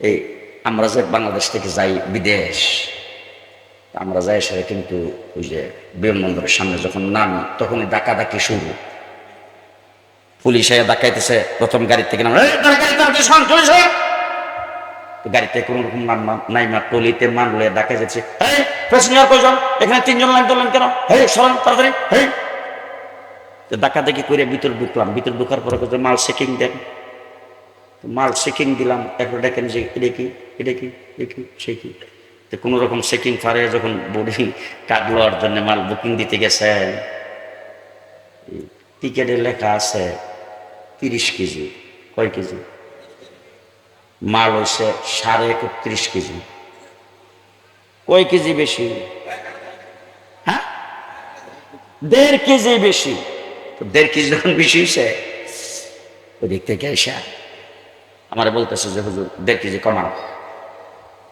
এই আমরা যে বাংলাদেশ থেকে যাই বিদেশ, আমরা যাই সেটা কিন্তু ওই যে বিমানবন্দরের সামনে যখন নামি, তখনই ডাকা ডাকি শুরু। পুলিশ ডাকাইতেছে, প্রথম গাড়ি থেকে নামে। গাড়িতে কোনো রকম নাই মা টলিতে মান লয়ে ডাকা যাচ্ছে, এই, প্যাসেঞ্জার কয়জন? এখানে তিনজন লাইন ধরলেন কেন? হেই সরেন তাড়াতাড়ি তো ডাকা দেখি করে ভিতর ঢুকলাম, ভিতর ঢুকার পরে মাল চেকিং দেন। মাল চেকিং দিলাম একবার দেখেন যে এটা কি এটা কি এটা কি, সে কি। তো কোনো রকম চেকিং ফারে যখন বোর্ডিং কার্ড লওয়ার জন্য মাল বুকিং দিতে গেছেন টিকেটে লেখা আছে তিরিশ কেজি, কয় কেজি? মাল হয়েছে সাড়ে একত্রিশ কেজি। কয় কেজি বেশি? হ্যাঁ? দেড় কেজি বেশি। দেড় কেজি যখন বেশি হয়েছে ওই দিক থেকে এসে আমার বলতেছে যে হুজুর দেড় কেজি কমাও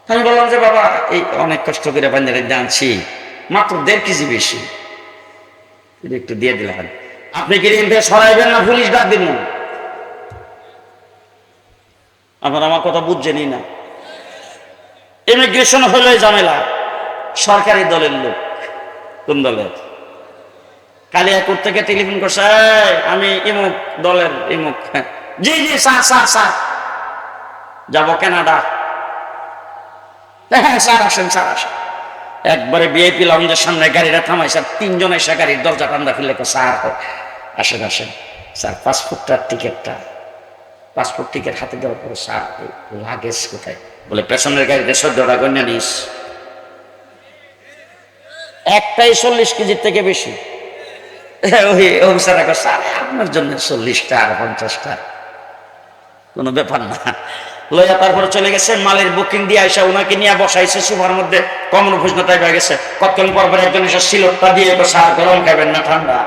আমি বললাম যে বাবা এই অনেক কষ্ট করে বান্দারে জানছি মাত্র দেড় কেজি বেশি। একটু দিয়ে দিলাম। আপনি কি ঋণ থেকে সরাইবেন না পুলিশ ডাক দিন আপনার আমার কথা বুঝছেনই না। ইমিগ্রেশন হলে ঝামেলা। সরকারি দলের লোক। কোন দলের? কালিয়াকুর থেকে টেলিফোন করছে "এই, আমি ইমুক দলের ইমুক। হ্যাঁ। জি জি স্যার স্যার। যাব কেনাডা। হ্যাঁ স্যার আসেন স্যার আসেন। একবারে বিআইপি লাউঞ্জের সামনে গাড়িটা থামাই স্যার তিনজন এসে গাড়ির দরজা টান্দা ফেলে কয়, স্যার আসেন আসেন। স্যার পাসপোর্টটার টিকিটটা। পাসপোর্ট টিকিট হাতে দেওয়ার পরে স্যার লাগেজ কোথায়? বলে পেছনের গাড়িতে চোদ্দটা গণ্যা নিস। একটাই চল্লিশ কেজির থেকে বেশি। ওই অফিসার স্যার আপনার জন্য চল্লিশটা আর পঞ্চাশটা। কোনো ব্যাপার না। লইয়া তারপরে চলে গেছে, মালের বুকিং দিয়ে আইসা ওনাকে নিয়ে বসাইছে সুভার মধ্যে। কমন ভুজনতায় হয়ে গেছে। কতক্ষণ পর পর একজন এসে সিলটটা দিয়ে সার গরম খাবেন না, ঠান্ডা।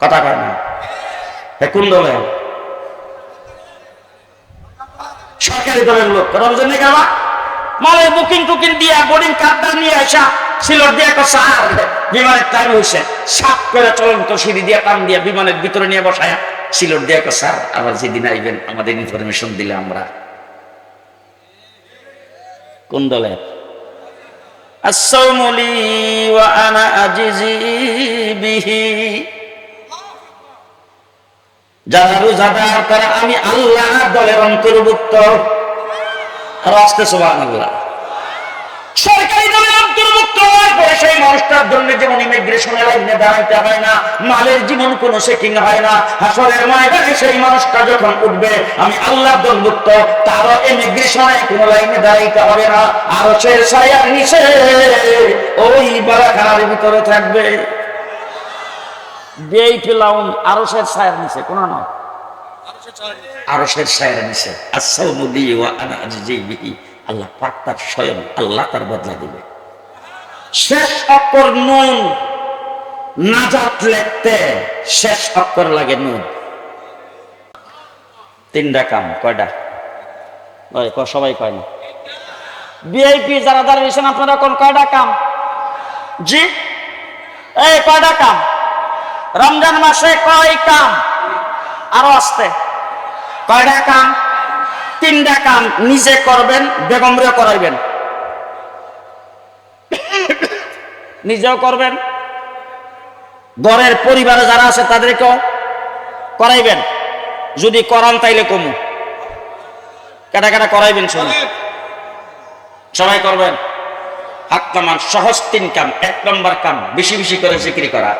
কথা কয় না। কোন দলে সরকারি দলের লোক রমজানে গেলা মালের বুকিং টুকিং দিয়া বোর্ডিং কার্ডটা নিয়ে আসা সিলট দিয়ে সার বিমানের টাইম হয়েছে সাপ করে চলন্ত সিঁড়ি দিয়ে টান দিয়া বিমানের ভিতরে নিয়ে বসায়া। দিয়ে একটা স্যার, আবার যেদিন আইবেন, আমাদের ইনফরমেশন দিলে আমরা। কোন দলের? আমি আল্লাহ দলের অন্তর্ভুক্ত। আর আসতে দলের অন্তর্ভুক্ত পরে সেই মানুষটার জন্য যেমন ইমিগ্রেশনের লাইনে দাঁড়াইতে হয় না মালের জীবন কোনো চেকিং হয় না হাসরের ময়দানে সেই মানুষটা যখন উঠবে আমি আল্লাহ দলভুক্ত তারও ইমিগ্রেশনে কোনো লাইনে দাঁড়াইতে হবে না আরও সে সায়ার নিচে ওই বারাখানার ভিতরে থাকবে। বিআইপি লাউন আরও সে সায়ার নিচে কোনো নয়। আরও সে নিচে। আসাউমুদি ওয়া আনা আজিজিবিহি আল্লাহ পাক তার স্বয়ং আল্লাহ তার বদলা দিবে। শেষ অক্ষর নুন। নাজাত লিখতে শেষ অক্ষর লাগে নুন। তিনটা কাম, কয়টা? সবাই কয় না। বিআইপি যারা দাঁড়িয়েছেন আপনারা কোন, কয়টা কাম? জি? এই, কয়টা কাম? রমজান মাসে কয় কাম? আরও আসতে। কয়টা কাম? তিনটা কাম, নিজে করবেন বেগমরেও করাইবেন। নিজেও করবেন। ঘরের পরিবারে যারা আছে তাদেরকেও করাইবেন। যদি করান তাইলে কমু। কেটা কেটা করাইবেন শুনুন। সবাই করবেন। হাত কামান সহজ তিন কাম এক নম্বর কাম বেশি বেশি করে জিকির করা।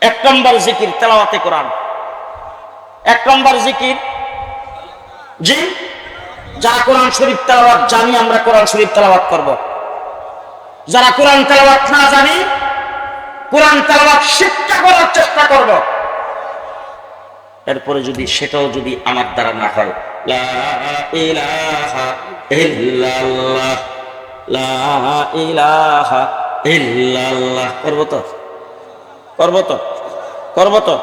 এক নম্বর জিকির তেলাওয়াতে কোরআন। এক নম্বর জিকির জি যা কোরআন শরীফ তেলাওয়াত জানি আমরা কোরআন শরীফ তেলাওয়াত করব। যারা কোরআন তেলাওয়াত না জানি, কোরআন তেলাওয়াত শিক্ষা করার চেষ্টা করব। এরপরে যদি সেটাও যদি আমার দ্বারা না হয়, লা ইলাহা ইল্লাল্লাহ, লা ইলাহা ইল্লাল্লাহ, করব তো? করব তো? করব তো?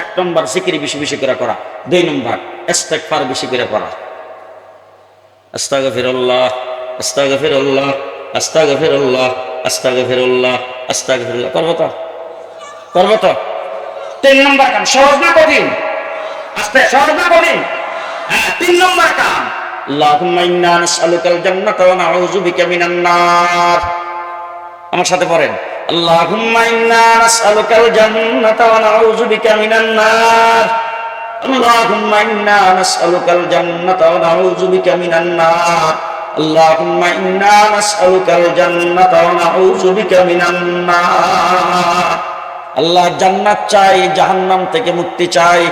এক নম্বর জিকির বেশি বেশি করে করা দুই নম্বর ইস্তেগফার বেশি করে করা আস্তাগফিরুল্লাহ আস্তাগফিরুল্লাহ। আস্তাগফিরুল্লাহ আস্তাগফিরুল্লাহ আস্তাগফিরুল্লাহ। করব তো? করব তো? তিন নম্বর কাম, সহজ না কঠিন? আস্তে, সহজ না কঠিন? হ্যাঁ তিন নম্বর কাম। ইন্না নাসআলুকাল জান্নাতা ওয়া নাউযু বিকা মিনান নার। আমার সাথে পড়েন। আল্লাহুম্মা ইন্না নাসআলুকাল জান্নাতা ওয়া নাউযু বিকা মিনান নার। আল্লাহুম্মা ইন্না নাসআলুকাল জান্নাতা ওয়া নাউযু বিকা ইন্না নাসআলুকাল জান্নাতা ওয়া নাউযু বিকা মিনান নার। আল্লাহ জান্নাত চাই, জাহান্নাম থেকে মুক্তি চাই।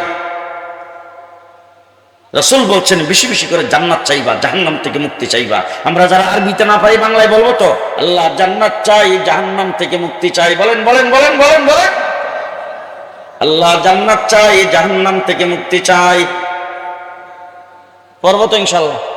রসুল বলছেন, বেশি বেশি করে জান্নাত চাইবা, জাহান্নাম থেকে মুক্তি চাইবা। আমরা যারা আরবিতে না পাই বাংলায় বলব তো? আল্লাহ জান্নাত চাই, জাহান্নাম থেকে মুক্তি চাই। বলেন বলেন বলেন বলেন বলেন। আল্লাহ জান্নাত চাই, জাহান্নাম থেকে মুক্তি চাই। পর্বত ইনশাল্লাহ